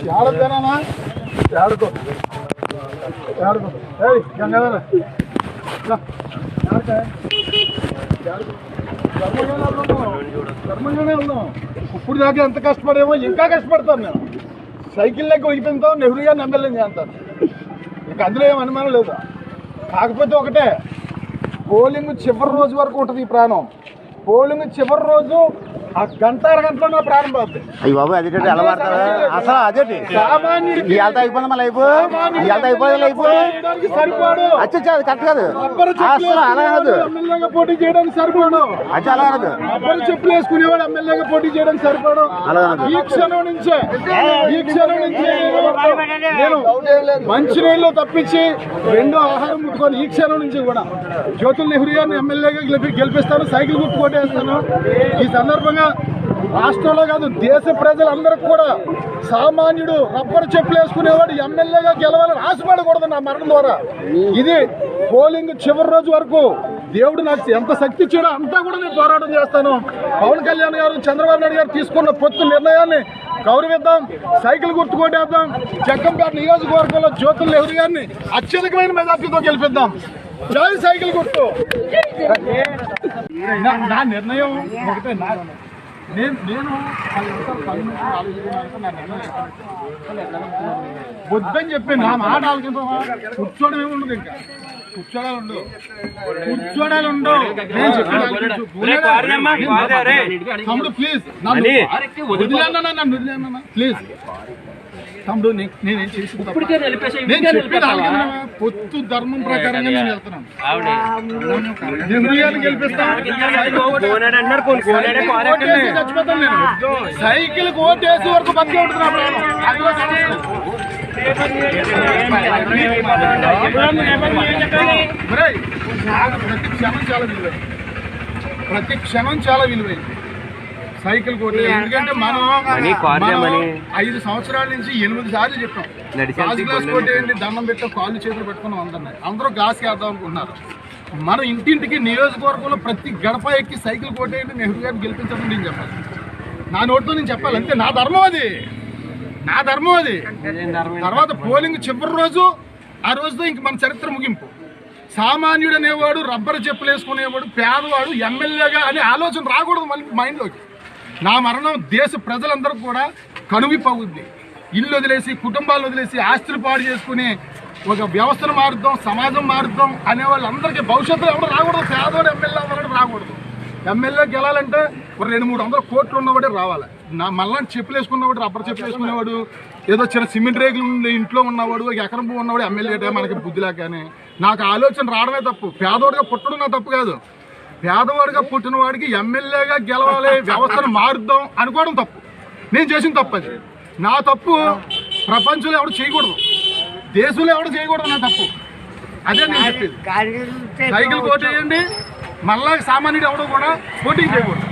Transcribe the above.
ఏడదేనా ఏడుకో ఏడుకో ఏయ్ గంగాధర. ధర్మంగానే ఉన్నాం. ఇప్పుడు దాకా ఎంత కష్టపడేమో ఇంకా కష్టపడతాను నేను. సైకిల్ లెక్క ఉగిపోతాం నెహ్రూ గారిని ఎమ్మెల్యే చేస్తాను. ఇక అందులో ఏం అనుమానం లేదు. కాకపోతే ఒకటే పోలింగ్ చివరి రోజు వరకు ఉంటుంది ఈ ప్రాణం. పోలింగ్ చివరి రోజు ఆ గంట అరగంటలో నా ప్రాణం పోతుంది అయ్యి బాబు అదేంటి ఎలా పడతారు అసలు అదేంటి? సామాన్యుడికి ఇవాళ అయిపోయింది మళ్ళీ సరిపోడు అచ్చా అది కరెక్ట్ కాదు. అసలు అలా కాదు. వేసుకునేవాడు ఎమ్మెల్యేగా పోటీ చేయడానికి సరిపోడు. అచ్చా అలా కాదు. చెప్పులు వేసుకునేవాడు ఎమ్మెల్యేగా పోటీ చేయడానికి సరిపోడు. అలా కాదు. ఈ క్షణం నుంచే ఈ క్షణం నుంచే నేను మంచి నీళ్ళు తప్పించి రెండో ఆహారం ముట్టుకొని ఈ క్షణం నుంచి కూడా జ్యోతుల్ నెహ్రూ గారిని ఎమ్మెల్యేగా గెలిపి గెలిపిస్తాను సైకిల్ గుర్తు కొట్టేస్తాను. ఈ సందర్భంగా రాష్ట్రంలో కాదు దేశ ప్రజలందరికీ కూడా సామాన్యుడు రబ్బరు చెప్పులు వేసుకునేవాడు ఎమ్మెల్యేగా గెలవాలని ఆశపడకూడదు నా మరణం ద్వారా. ఇది పోలింగ్ చివరి రోజు వరకు దేవుడు నాకు ఎంత శక్తి ఇచ్చాడో అంతా కూడా నేను పోరాటం చేస్తాను. పవన్ కళ్యాణ్ గారు చంద్రబాబు నాయుడు గారు తీసుకున్న పొత్తు నిర్ణయాన్ని గౌరవిద్దాం సైకిల్ గుర్తు కొట్టేద్దాం జగ్గంపేట నియోజకవర్గంలో జ్యోతుల్ నెహ్రూ గారిని అత్యధికమైన మెజార్టీతో గెలిపిద్దాం. జై సైకిల్ గుర్తు. నా- నిర్ణయం ఒకటే నా నేను నేను నా వద్దని చెప్పి నా మాట ఆలోచించమా కూర్చోవడం ఏమి ఇంకా. నేను చెప్పిన. తమ్ముడు ప్లీజ్ నన్ను వదిలేనా నన్ను వదిలేనా ప్లీజ్ తమ్ముడు నే- నేనేం చేసి నేను చెప్పేది? పొత్తు ధర్మం ప్రకారంగా నేను వెళ్తున్నాను చచ్చిపోతాను నేను. సైకిల్ ఓటేసి వరకు బతికే ప్రతి క్షణం చాలా విలువైంది. ప్రతి క్షణం చాలా విలువైంది. సైకిల్ కోటే ఎందుకంటే మనం మనం ఐదు సంవత్సరాల నుంచి ఎనిమిది సార్లు చెప్పాం. గాజు గ్లాస్ కొట్టేయండి దండం పెట్టాం కాళ్ళు చేతులు పెట్టుకున్నాం అందరినీ అందరూ గ్లాస్ వేద్దాం అనుకుంటున్నారు. మనం ఇంటింటికి నియోజకవర్గంలో ప్రతి గడప ఎక్కి సైకిల్ కొట్టేయండి నెహ్రూ గారిని గెలిపించడం నేను చెప్పాలి. నా నోటితో నేను చెప్పాలి అంతే. నా ధర్మం అది. నా ధర్మం అది. తర్వాత పోలింగ్ చివరి రోజు ఆ రోజుతో ఇంక మన చరిత్ర ముగింపు. సామాన్యుడు అనేవాడు రబ్బర్ చెప్పులు వేసుకునేవాడు పేదవాడు ఎమ్మెల్యేగా అనే ఆలోచన రాకూడదు మళ్ళీ మైండ్లోకి. నా మరణం దేశ ప్రజలందరూ కూడా కనువిప్పవుద్ది ఇల్లు వదిలేసి కుటుంబాలు వదిలేసి ఆస్తులు పాడు చేసుకుని ఒక వ్యవస్థను మారుద్దాం సమాజం మారుద్దాం అనే వాళ్ళందరికీ భవిష్యత్తులో ఎవరు రాకూడదు. పేదవాడు ఎమ్మెల్యే అవ్వాలంటే రాకూడదు. ఎమ్మెల్యే గెలాలంటే ఒక రెండు మూడు వందల కోట్లు ఉన్నవాడే రావాలి. నా మళ్ళీ చెప్పులు వేసుకున్నవాడు రబ్బర్ చెప్పులు వేసుకునేవాడు ఏదో చిన్న సిమెంట్ రేకులు ఇంట్లో ఉన్నవాడు ఒక ఎకరం భూమి ఉన్నవాడు ఎమ్మెల్యే మనకి బుద్ధి లేకనే నాకు ఆలోచన రావడమే తప్పు. పేదవాడిగా పుట్టడం నా తప్పు కాదు. పేదవాడిగా పుట్టిన వాడికి ఎమ్మెల్యేగా గెలవాలి వ్యవస్థను మారుద్దాం అనుకోవడం తప్పు. నేను చేసిన తప్పు అది. నా తప్పు ప్రపంచంలో ఎవడు చేయకూడదు. దేశంలో ఎవడు చేయకూడదు నా తప్పు. అదే నేను చెప్పేది. సైకిల్ కోట్ వేయండి మళ్ళా సామాన్యుడు ఎవడో కూడా పోటీ చేయకూడదు.